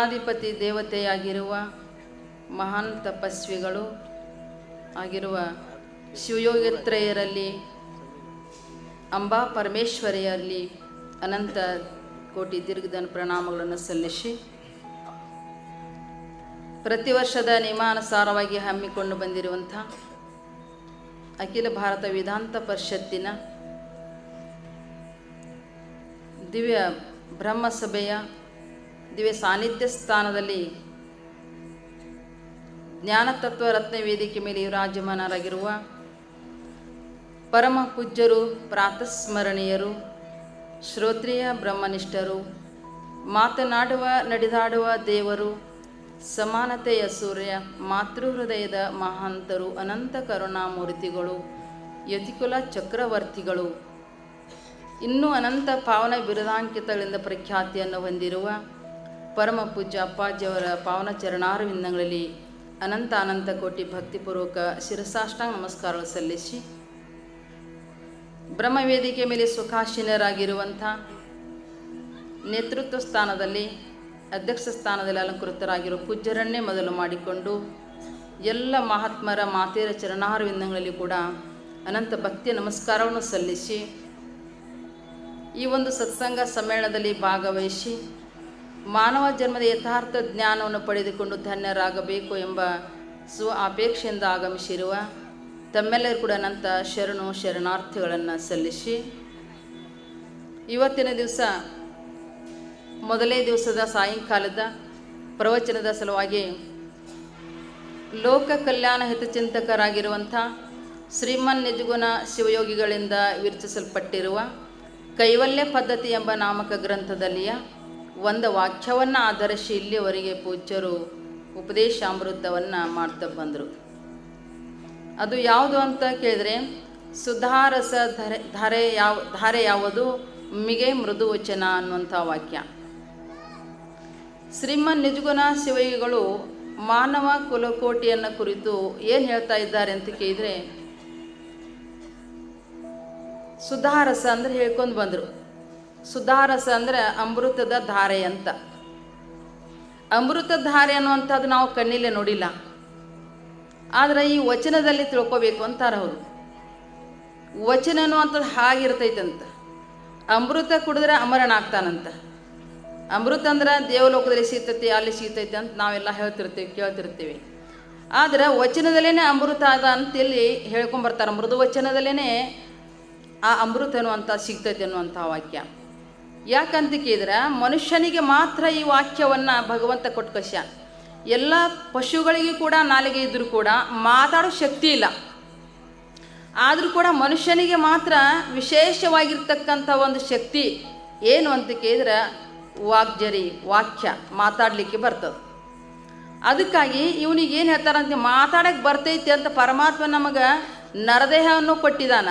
ಕ್ಷೇತ್ರಾಧಿಪತಿ ದೇವತೆಯಾಗಿರುವ ಮಹಾನ್ ತಪಸ್ವಿಗಳು ಆಗಿರುವ ಶಿವಯೋಗತ್ರಯರಲ್ಲಿ ಅಂಬಾ ಪರಮೇಶ್ವರಿಯಲ್ಲಿ ಅನಂತ ಕೋಟಿ ದೀರ್ಘದನ ಪ್ರಣಾಮಗಳನ್ನು ಸಲ್ಲಿಸಿ, ಪ್ರತಿ ವರ್ಷದ ನಿಯಮಾನುಸಾರವಾಗಿ ಹಮ್ಮಿಕೊಂಡು ಬಂದಿರುವಂಥ ಅಖಿಲ ಭಾರತ ವಿಧಾಂತ ಪರಿಷತ್ತಿನ ದಿವ್ಯ ಬ್ರಹ್ಮಸಭೆಯ ದಿವ್ಯ ಸಾನ್ನಿಧ್ಯ ಸ್ಥಾನದಲ್ಲಿ ಜ್ಞಾನತತ್ವ ರತ್ನ ವೇದಿಕೆ ಮೇಲೆ ವಿರಾಜಮಾನರಾಗಿರುವ ಪರಮ ಪೂಜ್ಯರು, ಪ್ರಾತಸ್ಮರಣೀಯರು, ಶ್ರೋತ್ರಿಯ ಬ್ರಹ್ಮನಿಷ್ಠರು, ಮಾತನಾಡುವ, ನಡೆದಾಡುವ ದೇವರು, ಸಮಾನತೆಯ ಸೂರ್ಯ, ಮಾತೃಹೃದಯದ ಮಹಾಂತರು, ಅನಂತ ಕರುಣಾಮೂರ್ತಿಗಳು, ಯತಿಕುಲ ಚಕ್ರವರ್ತಿಗಳು. ಇನ್ನೂ ಅನಂತ ಪಾವನ ಬಿರುದಾಂಕಿತಗಳಿಂದ ಪ್ರಖ್ಯಾತಿಯನ್ನು ಹೊಂದಿರುವ ಪರಮ ಪೂಜ್ಯ ಅಪ್ಪಾಜಿಯವರ ಪಾವನ ಚರಣಾರವಿಂದಗಳಲ್ಲಿ ಅನಂತ ಅನಂತ ಕೋಟಿ ಭಕ್ತಿಪೂರ್ವಕ ಶಿರಸಾಷ್ಟಾಂಗ ನಮಸ್ಕಾರಗಳು ಸಲ್ಲಿಸಿ. ಬ್ರಹ್ಮವೇದಿಕೆ ಮೇಲೆ ಸುಖಾಸೀನರಾಗಿರುವಂಥ ನೇತೃತ್ವ ಸ್ಥಾನದಲ್ಲಿ, ಅಧ್ಯಕ್ಷ ಸ್ಥಾನದಲ್ಲಿ ಅಲಂಕೃತರಾಗಿರುವ ಪೂಜ್ಯರನ್ನೇ ಮೊದಲು ಮಾಡಿಕೊಂಡು ಎಲ್ಲ ಮಹಾತ್ಮರ ಮಾತೆಯರ ಚರಣಾರವಿಂದಗಳಲ್ಲಿ ಕೂಡ ಅನಂತ ಭಕ್ತಿಯ ನಮಸ್ಕಾರವನ್ನು ಸಲ್ಲಿಸಿ, ಈ ಒಂದು ಸತ್ಸಂಗ ಸಮ್ಮೇಳನದಲ್ಲಿ ಭಾಗವಹಿಸಿ ಮಾನವ ಜನ್ಮದ ಯಥಾರ್ಥ ಜ್ಞಾನವನ್ನು ಪಡೆದುಕೊಂಡು ಧನ್ಯರಾಗಬೇಕು ಎಂಬ ಸ್ವ ಅಪೇಕ್ಷೆಯಿಂದ ಆಗಮಿಸಿರುವ ತಮ್ಮೆಲ್ಲರೂ ಕೂಡ ನಂತ ಶರಣು ಶರಣಾರ್ಥಿಗಳನ್ನು ಸಲ್ಲಿಸಿ ಇವತ್ತಿನ ದಿವಸ ಮೊದಲೇ ದಿವಸದ ಸಾಯಂಕಾಲದ ಪ್ರವಚನದ ಸಲುವಾಗಿ ಲೋಕ ಕಲ್ಯಾಣ ಹಿತಚಿಂತಕರಾಗಿರುವಂಥ ಶ್ರೀಮನ್ ನಿಜಗುಣ ಶಿವಯೋಗಿಗಳಿಂದ ವಿರಚಿಸಲ್ಪಟ್ಟಿರುವ ಕೈವಲ್ಯ ಪದ್ಧತಿ ಎಂಬ ನಾಮಕ ಗ್ರಂಥದಲ್ಲಿಯ ಒಂದು ವಾಕ್ಯವನ್ನು ಆಧರಿಸಿ ಇಲ್ಲಿವರೆಗೆ ಪೂಜ್ಯರು ಉಪದೇಶಾಮೃತವನ್ನು ಮಾಡ್ತಾ ಬಂದರು. ಅದು ಯಾವುದು ಅಂತ ಕೇಳಿದ್ರೆ, ಸುಧಾರಸ ಧರೆ, ಧಾರೆ ಯಾವ, ಧಾರೆ ಯಾವುದು? ಮಿಗೆ ಮೃದು ವಚನ ಅನ್ನುವಂಥ ವಾಕ್ಯ. ಶ್ರೀಮನ್ ನಿಜಗುಣ ಶಿವಯಿಗಳು ಮಾನವ ಕುಲಕೋಟಿಯನ್ನು ಕುರಿತು ಏನು ಹೇಳ್ತಾ ಇದ್ದಾರೆ ಅಂತ ಕೇಳಿದರೆ, ಸುಧಾರಸ ಅಂದ್ರೆ ಹೇಳ್ಕೊಂಡು ಬಂದರು. ಸುಧಾರಸ ಅಂದರೆ ಅಮೃತದ ಧಾರೆ ಅಂತ. ಅಮೃತ ಧಾರೆ ಅನ್ನುವಂಥದ್ದು ನಾವು ಕಣ್ಣಿಲ್ಲೇ ನೋಡಿಲ್ಲ. ಆದರೆ ಈ ವಚನದಲ್ಲಿ ತಿಳ್ಕೋಬೇಕು ಅಂತಾರೆ ಅವರು ವಚನ ಅನ್ನುವಂಥದ್ದು ಹಾಗಿರ್ತೈತಂತ. ಅಮೃತ ಕುಡಿದ್ರೆ ಅಮರಣ ಆಗ್ತಾನಂತ. ಅಮೃತ ಅಂದ್ರೆ ದೇವಲೋಕದಲ್ಲಿ ಸಿಗ್ತೈತಿ ಅಲ್ಲಿ ಸಿಗ್ತೈತಿ ಅಂತ ನಾವೆಲ್ಲ ಹೇಳ್ತಿರ್ತೀವಿ, ಕೇಳ್ತಿರ್ತೀವಿ. ಆದ್ರೆ ವಚನದಲ್ಲೇನೆ ಅಮೃತ ಅದ ಅಂತ ಇಲ್ಲಿ ಹೇಳ್ಕೊಂಬರ್ತಾರೆ. ಮೃದು ವಚನದಲ್ಲೇನೆ ಆ ಅಮೃತ ಅನ್ನುವಂಥ, ಸಿಗ್ತೈತೆ ಅನ್ನುವಂಥ ವಾಕ್ಯ. ಯಾಕಂತ ಕೇಳಿದ್ರೆ, ಮನುಷ್ಯನಿಗೆ ಮಾತ್ರ ಈ ವಾಕ್ಯವನ್ನು ಭಗವಂತ ಕೊಟ್ಟು ಕಶ್ಯ ಎಲ್ಲ ಪಶುಗಳಿಗೂ ಕೂಡ ನಾಲಿಗೆ ಇದ್ದರೂ ಕೂಡ ಮಾತಾಡೋ ಶಕ್ತಿ ಇಲ್ಲ. ಆದರೂ ಕೂಡ ಮನುಷ್ಯನಿಗೆ ಮಾತ್ರ ವಿಶೇಷವಾಗಿರ್ತಕ್ಕಂಥ ಒಂದು ಶಕ್ತಿ ಏನು ಅಂತ ಕೇಳಿದ್ರೆ, ವಾಗ್ಜರಿ, ವಾಕ್ಯ ಮಾತಾಡಲಿಕ್ಕೆ ಬರ್ತದೆ. ಅದಕ್ಕಾಗಿ ಇವನಿಗೆ ಏನು ಹೇಳ್ತಾರಂತೆ ಮಾತಾಡೋಕ್ಕೆ ಬರ್ತೈತಿ ಅಂತ ಪರಮಾತ್ಮ ನಮಗೆ ನರದೇಹವನ್ನು ಕೊಟ್ಟಿದ್ದಾನ.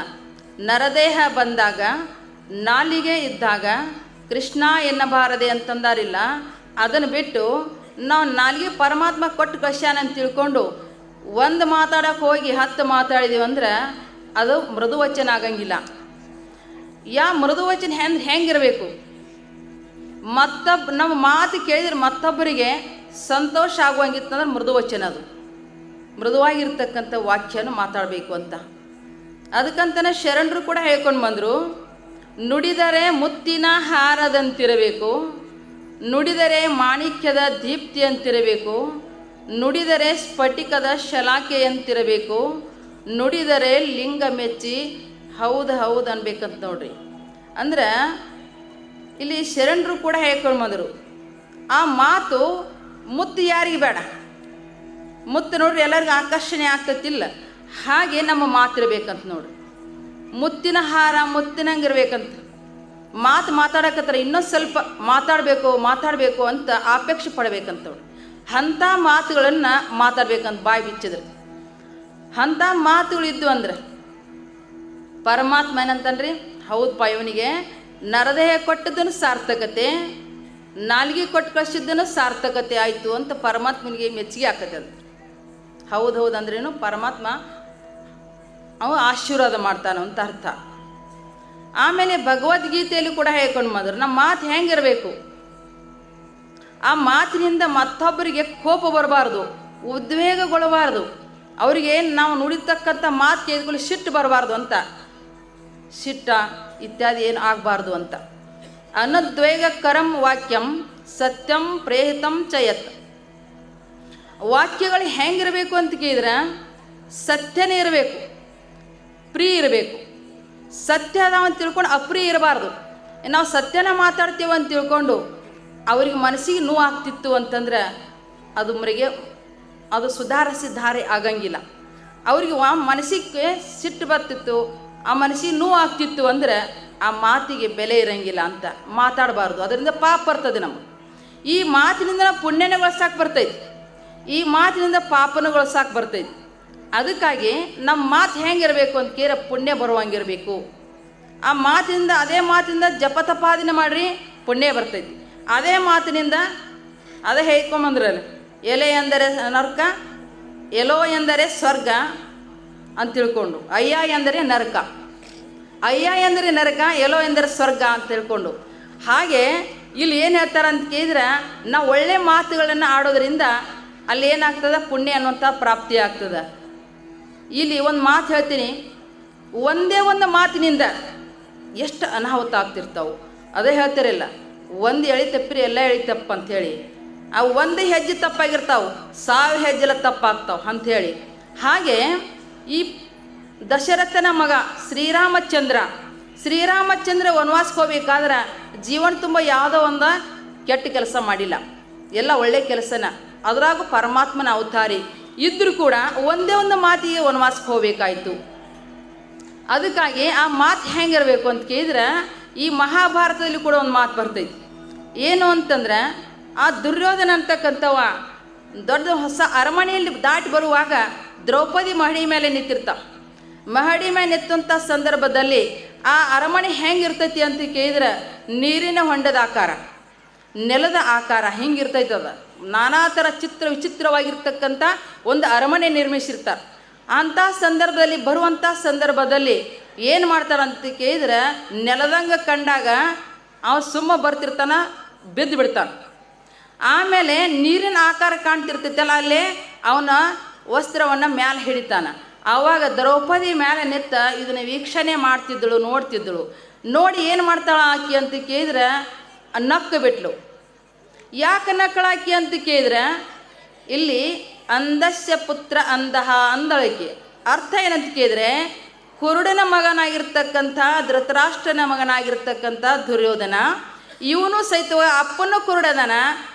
ನರದೇಹ ಬಂದಾಗ ನಾಲಿಗೆ ಇದ್ದಾಗ ಕೃಷ್ಣ ಎನ್ನಬಾರದೆ ಅಂತಂದಾರಿಲ್ಲ, ಅದನ್ನು ಬಿಟ್ಟು ನಾವು ನಾಲಿಗೆ ಪರಮಾತ್ಮ ಕೊಟ್ಟು ಕಶ್ಯಾನ ಅಂತ ತಿಳ್ಕೊಂಡು ಒಂದು ಮಾತಾಡೋಕೆ ಹೋಗಿ ಹತ್ತು ಮಾತಾಡಿದೀವಿ ಅಂದ್ರೆ ಅದು ಮೃದುವಚನ ಆಗಂಗಿಲ್ಲ. ಯಾ ಮೃದುವಚನ ಹೆಂಗೆ ಹೆಂಗಿರಬೇಕು? ಮತ್ತೊಬ್ಬ ನಮ್ಮ ಮಾತು ಕೇಳಿದ್ರೆ ಮತ್ತೊಬ್ಬರಿಗೆ ಸಂತೋಷ ಆಗುವಂಗಿತ್ತಂದ್ರೆ ಮೃದುವಚನ ಅದು. ಮೃದುವಾಗಿರ್ತಕ್ಕಂಥ ವಾಕ್ಯನ ಮಾತಾಡಬೇಕು ಅಂತ. ಅದಕ್ಕಂತಲೇ ಶರಣರು ಕೂಡ ಹೇಳ್ಕೊಂಡು ಬಂದರು ನುಡಿದರೆ ಮುತ್ತಿನ ಹಾರದಂತಿರಬೇಕು, ನುಡಿದರೆ ಮಾಣಿಕ್ಯದ ದೀಪ್ತಿ ಅಂತಿರಬೇಕು ನುಡಿದರೆ ಸ್ಫಟಿಕದ ಶಲಾಕೆಯಂತಿರಬೇಕು, ನುಡಿದರೆ ಲಿಂಗ ಮೆಚ್ಚಿ, ಹೌದು ಹೌದು ಅನ್ಬೇಕಂತ ನೋಡ್ರಿ. ಅಂದ್ರೆ ಇಲ್ಲಿ ಶರಣರು ಕೂಡ ಹೇಳ್ಕೊಂಡು ಬಂದರು, ಆ ಮಾತು ಮುತ್ತು ಯಾರಿಗೆ ಬೇಡ. ಮುತ್ತು ನೋಡ್ರಿ ಎಲ್ಲರಿಗೂ ಆಕರ್ಷಣೆ ಆಗ್ತತಿಲ್ಲ. ಹಾಗೆ ನಮ್ಮ ಮಾತಿರ್ಬೇಕಂತ ನೋಡ್ರಿ. ಮುತ್ತಿನ ಹಾರ ಮುತ್ತಿನಂಗಿರ್ಬೇಕಂತ. ಮಾತು ಮಾತಾಡಕತ್ತಾರ ಇನ್ನೊಂದು ಸ್ವಲ್ಪ ಮಾತಾಡಬೇಕು ಮಾತಾಡಬೇಕು ಅಂತ ಆಪೇಕ್ಷೆ ಪಡ್ಬೇಕಂತ ನೋಡ್ರಿ ಅಂಥ ಮಾತುಗಳನ್ನು ಮಾತಾಡ್ಬೇಕಂತ ಬಾಯಿ ಬಿಚ್ಚಿದ್ರು. ಅಂಥ ಮಾತುಗಳು ಇದ್ದು ಅಂದ್ರೆ, ಪರಮಾತ್ಮ ಏನಂತನ್ರಿ? ಹೌದಪ್ಪ ಇವನಿಗೆ, ನರದೇಹ ಕೊಟ್ಟದನ್ನು ಸಾರ್ಥಕತೆ, ನಾಲ್ಗೆ ಕೊಟ್ಟು ಕಳಿಸಿದ್ದನ್ನು ಸಾರ್ಥಕತೆ ಆಯಿತು ಅಂತ ಪರಮಾತ್ಮನಿಗೆ ಮೆಚ್ಚುಗೆ ಅದು ಹೌದು ಹೌದು ಅಂದ್ರೇನು ಪರಮಾತ್ಮ ಅವ ಆಶೀರ್ವಾದ ಮಾಡ್ತಾನ ಅಂತ ಅರ್ಥ. ಆಮೇಲೆ ಭಗವದ್ಗೀತೆಯಲ್ಲಿ ಕೂಡ ಹೇಳ್ಕೊಂಡು ಬಂದರು ನಮ್ಮ ಮಾತು ಹೆಂಗಿರಬೇಕು? ಆ ಮಾತಿನಿಂದ ಮತ್ತೊಬ್ಬರಿಗೆ ಕೋಪ ಬರಬಾರ್ದು ಉದ್ವೇಗಗೊಳ್ಳಬಾರ್ದು ಅವರಿಗೆ ನಾವು ನುಡಿತಕ್ಕಂಥ ಮಾತು ಕೇಳಿದ್ಕೊಳ್ಳಿ ಸಿಟ್ಟು ಬರಬಾರ್ದು ಅಂತ. ಸಿಟ್ಟ ಇತ್ಯಾದಿ ಏನು ಆಗಬಾರ್ದು ಅಂತ. ಅನದ್ವೇಗಕರಂ ವಾಕ್ಯಂ ಸತ್ಯಂ ಪ್ರೇಹಿತಂ ಚಯತ್ ವಾಕ್ಯಗಳು ಹೆಂಗಿರಬೇಕು ಅಂತ ಕೇಳಿದ್ರೆ ಸತ್ಯನೇ ಇರಬೇಕು. ಪ್ರಿಯ ಇರಬೇಕು. ಸತ್ಯದ ಅಂತ ತಿಳ್ಕೊಂಡು ಅಪ್ರಿಯ ಇರಬಾರ್ದು. ನಾವು ಸತ್ಯನ ಮಾತಾಡ್ತೀವಿ ಅಂತ ತಿಳ್ಕೊಂಡು ಅವ್ರಿಗೆ ಮನಸ್ಸಿಗೆ ನೋವು ಆಗ್ತಿತ್ತು ಅಂತಂದ್ರೆ ಅದು ಮರಿಗೆ ಅದು ಸುಧಾರಿಸಿದ್ದಾರೆ ಆಗಂಗಿಲ್ಲ. ಅವ್ರಿಗೆ ಆ ಮನಸ್ಸಿಗೆ ಸಿಟ್ಟು ಬರ್ತಿತ್ತು, ಆ ಮನಸ್ಸಿಗೆ ನೋವು ಆಗ್ತಿತ್ತು ಅಂದ್ರೆ ಆ ಮಾತಿಗೆ ಬೆಲೆ ಇರಂಗಿಲ್ಲ ಅಂತ ಮಾತಾಡಬಾರ್ದು. ಅದರಿಂದ ಪಾಪ ಬರ್ತದೆ ನಮಗೆ. ಈ ಮಾತಿನಿಂದ ನಾವು ಪುಣ್ಯನ ಬರ್ತೈತಿ. ಈ ಮಾತಿನಿಂದ ಪಾಪನ ಗಳಿಸಕ್ಕೆ ಬರ್ತೈತಿ. ಅದಕ್ಕಾಗಿ ನಮ್ಮ ಮಾತು ಹೆಂಗಿರಬೇಕು ಅಂತ ಕೇರ ಪುಣ್ಯ ಬರುವಂಗಿರಬೇಕು. ಆ ಮಾತಿಂದ, ಅದೇ ಮಾತಿನಿಂದ ಜಪತಪಾದಿನ ಮಾಡಿರಿ, ಪುಣ್ಯ ಬರ್ತೈತಿ. ಅದೇ ಮಾತಿನಿಂದ ಅದೇ ಹೇಳ್ಕೊಂಬಂದ್ರಲ್ಲ, ಎಲೆ ಎಂದರೆ ನರಕ, ಎಲೋ ಎಂದರೆ ಸ್ವರ್ಗ ಅಂತ ತಿಳ್ಕೊಂಡು, ಅಯ್ಯ ಎಂದರೆ ನರಕ. ಅಯ್ಯ ಎಂದರೆ ನರಕ, ಎಲೋ ಎಂದರೆ ಸ್ವರ್ಗ ಅಂತ ತಿಳ್ಕೊಂಡು. ಹಾಗೆ ಇಲ್ಲಿ ಏನು ಹೇಳ್ತಾರೆ ಅಂತ ಕೇಳಿದ್ರೆ, ನಾವು ಒಳ್ಳೆ ಮಾತುಗಳನ್ನು ಆಡೋದ್ರಿಂದ ಅಲ್ಲಿ ಏನಾಗ್ತದೆ? ಪುಣ್ಯ ಅನ್ನುವಂಥ ಪ್ರಾಪ್ತಿ ಆಗ್ತದೆ. ಇಲ್ಲಿ ಒಂದು ಮಾತು ಹೇಳ್ತೀನಿ. ಒಂದೇ ಒಂದು ಮಾತಿನಿಂದ ಎಷ್ಟು ಅನಾಹುತ ಆಗ್ತಿರ್ತಾವೆ ಅದೇ ಹೇಳ್ತಿರಲ್ಲ ಒಂದು ಎಳಿ ತಪ್ಪಿರಿ, ಎಲ್ಲ ಎಳಿ ತಪ್ಪು ಅಂಥೇಳಿ ಆ ಒಂದು ಹೆಜ್ಜೆ ತಪ್ಪಾಗಿರ್ತಾವೆ. ಸಾವಿರ ಹೆಜ್ಜೆಲ್ಲ ತಪ್ಪಾಗ್ತಾವೆ ಅಂಥೇಳಿ ಹಾಗೆ ಈ ದಶರಥನ ಮಗ ಶ್ರೀರಾಮಚಂದ್ರ ಶ್ರೀರಾಮಚಂದ್ರ ವನವಾಸಕ್ಕೆ ಹೋಗ್ಬೇಕಾದ್ರೆ ಜೀವನ ತುಂಬ ಯಾವುದೋ ಒಂದು ಕೆಟ್ಟ ಕೆಲಸ ಮಾಡಿಲ್ಲ. ಎಲ್ಲ ಒಳ್ಳೆ ಕೆಲಸನ. ಅದರಾಗೂ ಪರಮಾತ್ಮನ ಅವತಾರಿ. ಇದ್ರೂ ಕೂಡ ಒಂದೇ ಒಂದು ಮಾತಿಗೆ ವನವಾಸಕ್ಕೆ ಹೋಗಬೇಕಾಯ್ತು. ಅದಕ್ಕಾಗಿ ಆ ಮಾತು ಹೆಂಗಿರಬೇಕು ಅಂತ ಕೇಳಿದ್ರೆ ಈ ಮಹಾಭಾರತದಲ್ಲಿ ಕೂಡ ಒಂದು ಮಾತು ಬರ್ತೈತಿ. ಏನು ಅಂತಂದ್ರೆ, ಆ ದುರ್ಯೋಧನ ಅಂತಕ್ಕಂಥವ ದೊಡ್ಡ ಹೊಸ ಅರಮನೆಯಲ್ಲಿ ದಾಟಿ ಬರುವಾಗ ದ್ರೌಪದಿ ಮಹಡಿ ಮೇಲೆ ನಿಂತಿರ್ತಾವ ಮಹಡಿ ಮೇಲೆ ನಿಂತಂಥ ಸಂದರ್ಭದಲ್ಲಿ ಆ ಅರಮನೆ ಹೆಂಗಿರ್ತೈತಿ ಅಂತ ಕೇಳಿದ್ರೆ ನೀರಿನ ಹೊಂಡದ ಆಕಾರ. ನೆಲದ ಆಕಾರ ಹಿಂಗಿರ್ತೈತದ? ನಾನಾ ಥರ ಚಿತ್ರ ವಿಚಿತ್ರವಾಗಿರ್ತಕ್ಕಂಥ ಒಂದು ಅರಮನೆ ನಿರ್ಮಿಸಿರ್ತಾರೆ. ಅಂಥ ಸಂದರ್ಭದಲ್ಲಿ, ಬರುವಂಥ ಸಂದರ್ಭದಲ್ಲಿ ಏನು ಮಾಡ್ತಾರಂತ ಕೇಳಿದ್ರೆ, ನೆಲದಂಗೆ ಕಂಡಾಗ ಅವ ಸುಮ್ಮ ಬರ್ತಿರ್ತಾನ, ಬಿದ್ದು ಬಿಡ್ತಾನೆ. ಆಮೇಲೆ ನೀರಿನ ಆಕಾರ ಕಾಣ್ತಿರ್ತೈತಲ್ಲ, ಅಲ್ಲಿ ಅವನ ವಸ್ತ್ರವನ್ನು ಮ್ಯಾಲೆ ಹಿಡಿತಾನೆ. ಆವಾಗ ದ್ರೌಪದಿ ಮೇಲೆ ನಿತ್ತ ಇದನ್ನ ವೀಕ್ಷಣೆ ಮಾಡ್ತಿದ್ದಳು, ನೋಡ್ತಿದ್ದಳು. ನೋಡಿ ಏನು ಮಾಡ್ತಾಳ ಆಕಿ ಅಂತ ಕೇಳಿದ್ರೆ, ನಕ್ಕು ಬಿಟ್ಲು. ಯಾಕೆ ನಕ್ಕಳಾಕಿ ಅಂತ ಕೇಳಿದ್ರೆ, ಇಲ್ಲಿ ಅಂಧಸ್ಯ ಪುತ್ರ ಅಂದಹ ಅಂದಳಿಕೆ. ಅರ್ಥ ಏನಂತ ಕೇಳಿದ್ರೆ, ಕುರುಡನ ಮಗನಾಗಿರ್ತಕ್ಕಂಥ, ಧೃತರಾಷ್ಟ್ರನ ಮಗನಾಗಿರ್ತಕ್ಕಂಥ ದುರ್ಯೋಧನ, ಇವನು ಸಹಿತ ಅಪ್ಪನೂ ಕುರುಡದನ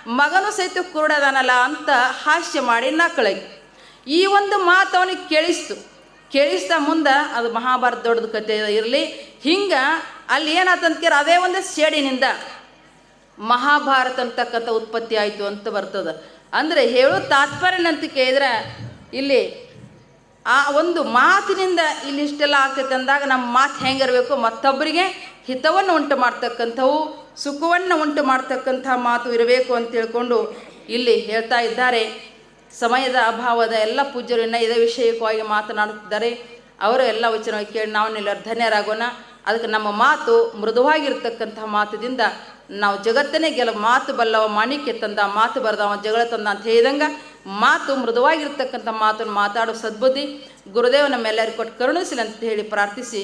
ಮಗನೂ ಸಹಿತ ಕುರುಡದನಲ್ಲ ಅಂತ ಹಾಸ್ಯ ಮಾಡಿ ನಕಳಕಿ. ಈ ಒಂದು ಮಾತು ಅವನಿಗೆ ಕೇಳಿಸ್ತು. ಕೇಳಿಸ್ತಾ ಮುಂದೆ ಅದು ಮಹಾಭಾರತ ದೊಡ್ಡದು ಕತೆ ಇರಲಿ. ಹಿಂಗೆ ಅಲ್ಲಿ ಏನಾತಂತ ಕೇಳಿ ಅದೇ ಒಂದು ಸೇಡಿನಿಂದ ಮಹಾಭಾರತ ಅಂತಕ್ಕಂಥ ಉತ್ಪತ್ತಿ ಆಯಿತು ಅಂತ ಬರ್ತದೆ. ಅಂದರೆ ಹೇಳೋ ತಾತ್ಪರ್ಯ ಅಂತ ಕೇಳಿದ್ರೆ ಇಲ್ಲಿ ಆ ಒಂದು ಮಾತಿನಿಂದ ಇಲ್ಲಿ ಇಷ್ಟೆಲ್ಲ ಆಗ್ತೈತೆ ಅಂದಾಗ ನಮ್ಮ ಮಾತು ಹೆಂಗಿರಬೇಕು? ಮತ್ತೊಬ್ಬರಿಗೆ ಹಿತವನ್ನು ಉಂಟು ಮಾಡ್ತಕ್ಕಂಥವು, ಸುಖವನ್ನು ಉಂಟು ಮಾಡ್ತಕ್ಕಂಥ ಮಾತು ಇರಬೇಕು ಅಂತ ತಿಳ್ಕೊಂಡು ಇಲ್ಲಿ ಹೇಳ್ತಾ ಇದ್ದಾರೆ. ಸಮಯದ ಅಭಾವದ ಎಲ್ಲ ಪೂಜ್ಯರನ್ನು ಇದೇ ವಿಷಯಕವಾಗಿ ಮಾತನಾಡುತ್ತಿದ್ದಾರೆ. ಅವರು ಎಲ್ಲ ವಚನ ಕೇಳಿ ನಾವು ನಿಲ್ಲರ್ ಧನ್ಯರಾಗೋಣ. ಅದಕ್ಕೆ ನಮ್ಮ ಮಾತು ಮೃದುವಾಗಿರ್ತಕ್ಕಂಥ ಮಾತದಿಂದ ನಾವು ಜಗತ್ತನ್ನೇ ಗೆಲ ಮಾತು ಬಲ್ಲವ ಮಾಣಿಕ್ಯ ತಂದ, ಮಾತು ಬರೆದವ ಜಗಳ ತಂದ ಅಂತ ಹೇಳಿದಂಗೆ ಮಾತು ಮೃದುವಾಗಿರ್ತಕ್ಕಂಥ ಮಾತನ್ನು ಮಾತಾಡೋ ಸದ್ಬುದ್ಧಿ ಗುರುದೇವ ನಮ್ಮೆಲ್ಲರಿಗೂ ಕೊಟ್ಟು ಕರುಣಿಸಲಿ ಅಂತ ಹೇಳಿ ಪ್ರಾರ್ಥಿಸಿ.